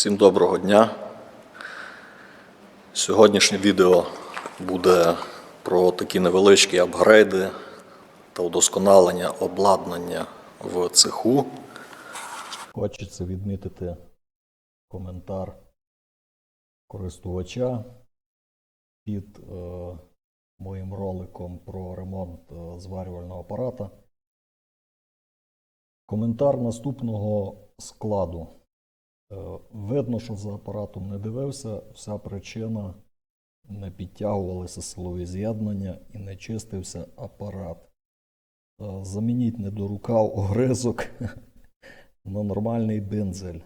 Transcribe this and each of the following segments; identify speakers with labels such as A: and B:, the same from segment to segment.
A: Всім доброго дня. Сьогоднішнє відео буде про такі невеличкі апгрейди та удосконалення обладнання в цеху. Хочеться відмітити коментар користувача під е, моїм роликом про ремонт е, зварювального апарата. Коментар наступного складу. Е, Видно, що за апаратом не дивився. Вся причина не підтягувалися силові з'єднання і не чистився апарат. Е, Замініть не до рукав огризок на нормальний бензель.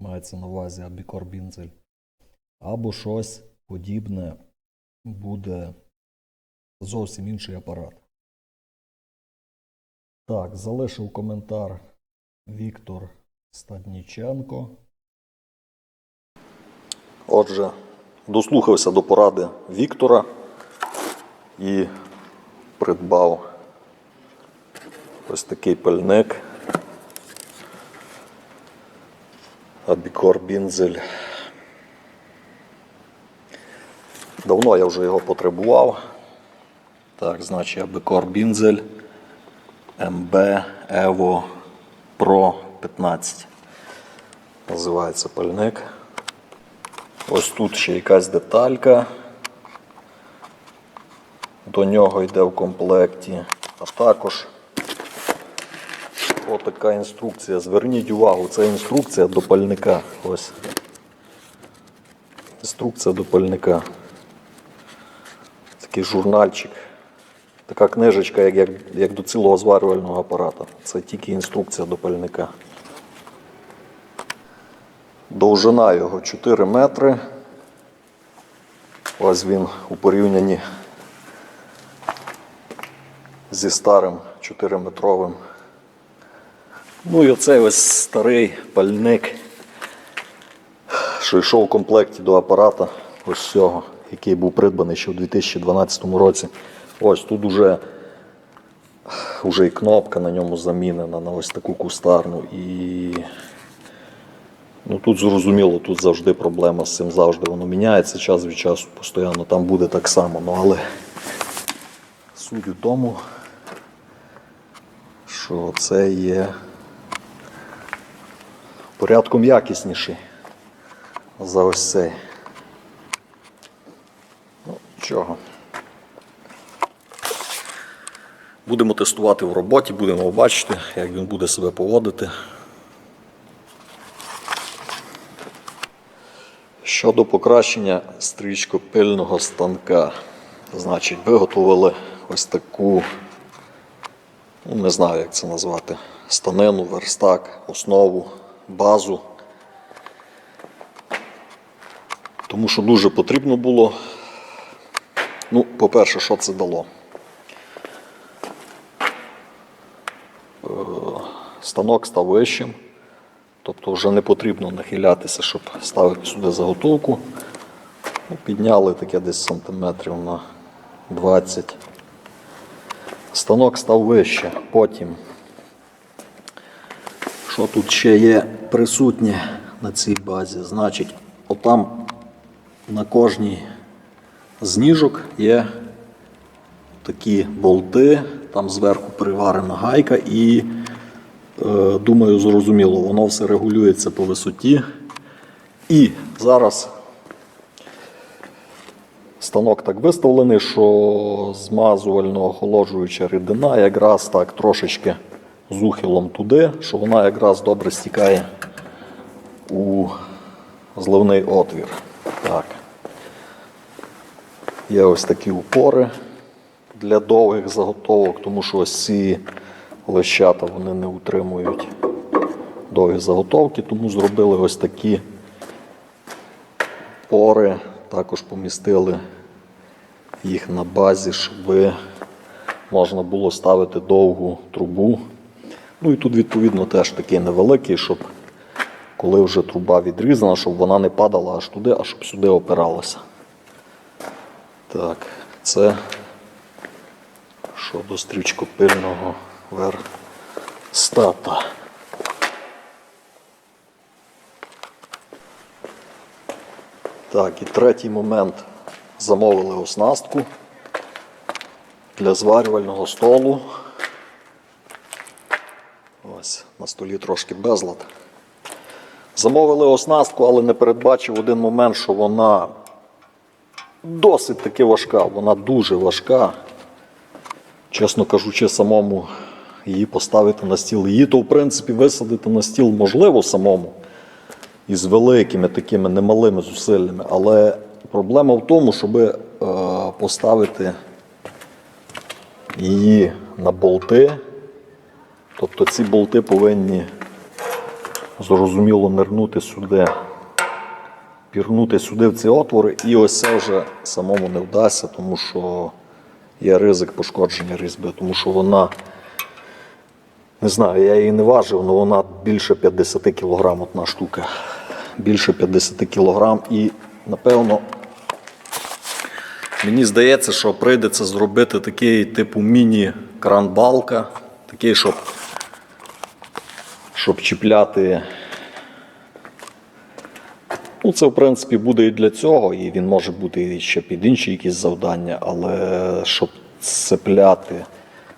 A: Мається на увазі абікор бензель. Або щось подібне буде зовсім інший апарат. Так, залишив коментар Віктор Стадніченко. Отже, дослухався до поради Віктора і придбав ось такий пальник. Абікор Бінзель. Давно я вже його потребував. Так, значить, Абікор Бінзель МБ Evo Pro 15. Називається пальник. Ось тут ще якась деталька. До нього йде в комплекті. А також отака інструкція. Зверніть увагу, це інструкція до пальника. Ось. Інструкція до пальника. Такий журнальчик. Така книжечка, як, як, як до цілого зварювального апарата. Це тільки інструкція до пальника. Довжина його 4 метри. Ось він у порівнянні зі старим 4-метровим. Ну і оцей ось старий пальник, що йшов в комплекті до апарата, ось цього, який був придбаний ще в 2012 році. Ось тут уже, уже і кнопка на ньому замінена на ось таку кустарну. І ну, тут зрозуміло, тут завжди проблема з цим завжди воно міняється час від часу постійно там буде так само. Ну, але суть у тому, що це є порядком якісніший за ось цей. Ну, чого. Будемо тестувати в роботі, будемо бачити, як він буде себе поводити. Щодо покращення стрічкопильного станка, значить, виготовили ось таку, ну не знаю, як це назвати, станину, верстак, основу, базу. Тому що дуже потрібно було. Ну, по-перше, що це дало? станок став вищим, тобто вже не потрібно нахилятися, щоб ставити сюди заготовку. Ну, Підняли таке десь сантиметрів на 20. Станок став вище. Потім, що тут ще є присутнє на цій базі, значить, отам на кожній з ніжок є такі болти, там зверху приварена гайка і Думаю, зрозуміло, воно все регулюється по висоті. І зараз станок так виставлений, що змазувально охолоджуюча рідина якраз так трошечки з ухилом туди, що вона якраз добре стікає у зливний отвір. Так. Є ось такі упори для довгих заготовок, тому що ось ці лещата вони не утримують довгі заготовки, тому зробили ось такі пори, також помістили їх на базі, щоб можна було ставити довгу трубу. Ну і тут, відповідно, теж такий невеликий, щоб коли вже труба відрізана, щоб вона не падала аж туди, а щоб сюди опиралася. Так, це щодо стрічкопильного верстата. Так, і третій момент. Замовили оснастку для зварювального столу. Ось на столі трошки безлад. Замовили оснастку, але не передбачив один момент, що вона досить таки важка. Вона дуже важка. Чесно кажучи, самому її поставити на стіл. Її то, в принципі, висадити на стіл можливо самому із великими такими немалими зусиллями. Але проблема в тому, щоб е, поставити її на болти. Тобто ці болти повинні зрозуміло нирнути сюди, пірнути сюди в ці отвори, і ось це вже самому не вдасться, тому що є ризик пошкодження різьби, тому що вона, не знаю, я її не важив, але вона більше 50 кг одна штука. Більше 50 кг і, напевно, Мені здається, що прийдеться зробити такий типу міні-кран-балка, такий, щоб, щоб чіпляти. Ну, це, в принципі, буде і для цього, і він може бути і ще під інші якісь завдання, але щоб цепляти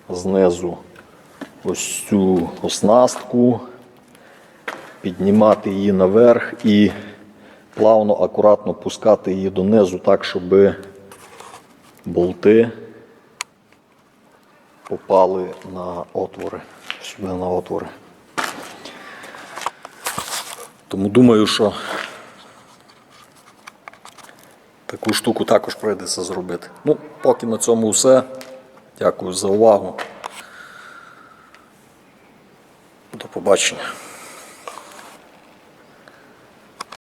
A: знизу ось цю оснастку, піднімати її наверх і плавно, акуратно пускати її донизу так, щоби болти попали на отвори, сюди на отвори. Тому думаю, що таку штуку також прийдеться зробити. Ну, поки на цьому все. Дякую за увагу. До побачення.